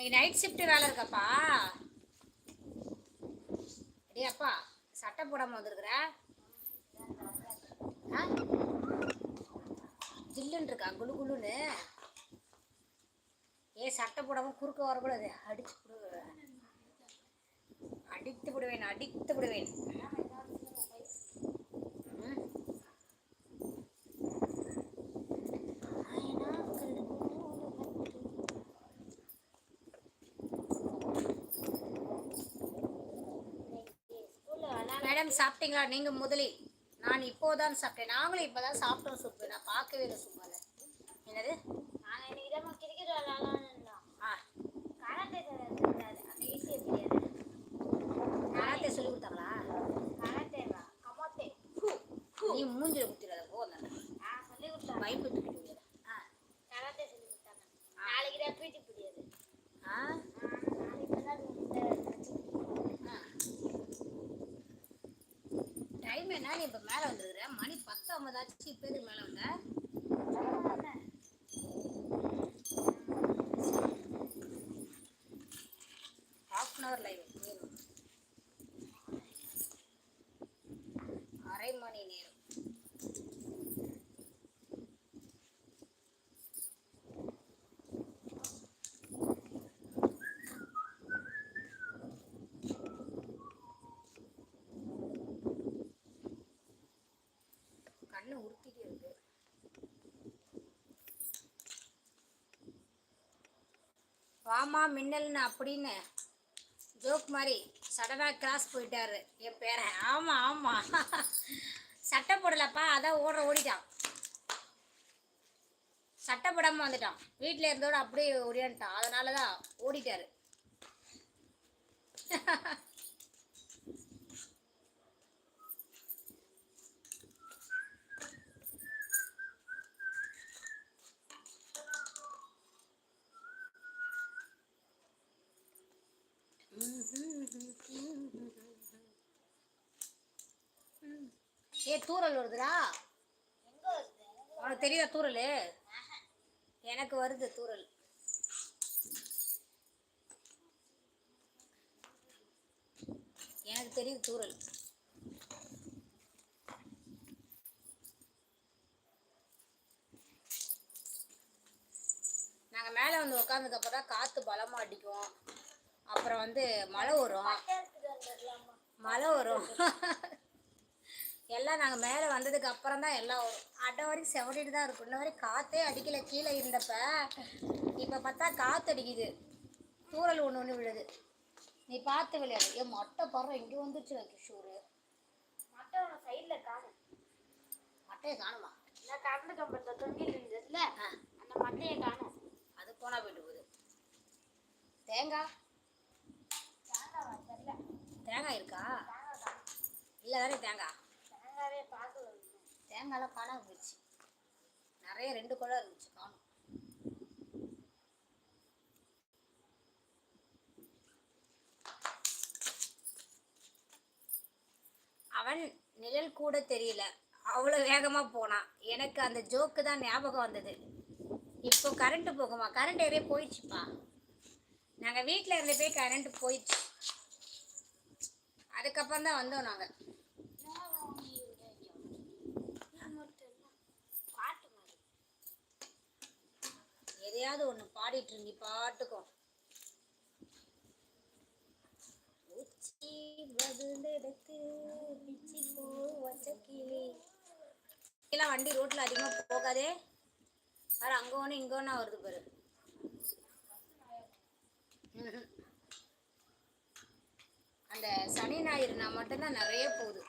இன்னைக்கு night shift வேலை இருக்காப்பா. அடே அப்பா சட்டை போடாம வந்திருக்கிற? ஆ? ஜில்லுன்னு இருக்கா குளு குளுன்னு? ஏ சட்டை போடாம குறுக்க வரக்கூடாது. அடிச்சு விடுவேன் அடித்து விடுவேன் அடித்து விடுவேன் ம். மேடம் சாப்பிட்டீங்களா? நீங்க முதலில். நான் இப்போதான் சாப்பிட்டேன். நாங்களும் இப்பதான் சாப்பிட்டோம் சூப்பு. நான் பார்க்கவே இல்லை சும்மால என்னது? நாங்க இன்னைக்கு கிரிக்கெட் விளையாடலாம்னு இருந்தோம் ஆ. கராத்தே தெரியாது அந்த ஈஸியா தெரியாது. டைம் என்ன நீ இப்போ மேலே வந்துருக்குற மணி பத்து ஐம்பதாச்சு இப்போ எதுக்கு மேலே வந்த? ஹாஃப் அன் ஹவர் லைவ் கண்ணு இருக்கு. வாமா மின்னல்னு அப்படின்னு ஜோக் மாதிரி சடனாக கிராஸ் போயிட்டாரு. என் பேரன். ஆமாம் ஆமாம் சட்டை போடலப்பா அதான் ஓடுற ஓடிட்டான். சட்டை போடாமல் வந்துட்டான். வீட்டில் இருந்தோட அப்படியே ஓடியான்ட்டான் அதனால தான் ஓடிட்டாரு. ஏ தூரல் வருதுடா. உனக்கு தெரியுதா தூரல் எனக்கு வருது தூரல் எனக்கு தெரியுது தூரல் நாங்கள் மேலே வந்து உட்காந்துக்கப்புறம் தான் காற்று பலமாக அடிக்கும். அப்புறம் வந்து மழை வரும். மழை வரும். எல்லாம் நாங்கள் மேலே வந்ததுக்கு அப்புறம் தான் எல்லாம் வரும். அட்டை வரைக்கும் செவடிட்டு தான் இருக்கும். இன்ன வரைக்கும் காற்றே அடிக்கல. கீழே இருந்தப்ப இப்போ பார்த்தா காற்று அடிக்குது. தூரல் ஒன்று ஒன்று விழுது. நீ பார்த்து விளையாடு. என் மொட்டை பறவை இங்கே வந்துருச்சு கிஷோரு மட்டும் உன சைடுல காணும். மட்டையை காணுமா? நான் கரண்ட் கம்பெனில தொங்கிட்டு இருந்ததுல அந்த மட்டையை காணும். அது போனால் போயிட்டு போகுது. தேங்காய். தேங்காய் இருக்கா? தேங்காய் இல்லை தானே தேங்காய் தேங்காவே பார்க்கல தேங்காயெலாம் காணாமல் போயிடுச்சு நிறைய ரெண்டு குழம் இருந்துச்சு காணும் அவன் நிழல் கூட தெரியல. அவ்வளோ வேகமாக போனான் எனக்கு அந்த ஜோக்கு தான் ஞாபகம் வந்தது. இப்போ கரண்ட்டு போகுமா? கரண்ட் ஏறே போயிடுச்சுப்பா. நாங்கள் வீட்டில் இருந்தப்பே கரண்ட் போயிடுச்சு. அதுக்கப்புறம் தான் வந்தோம் நாங்கள் பாட்டு மாதிரி எதையாவது ஒன்று பாடிட்டு இருந்தி பாட்டுக்கும். உச்சி பதிலெடுத்து பிச்சி பூ வச்ச கிளி வண்டி ரோட்டில் அதிகமாக போகாதே. பாரு அங்கே ஒன்று இங்கே ஒன்றா வருது பாரு. மட்டும்தான் நிறைய போகுது.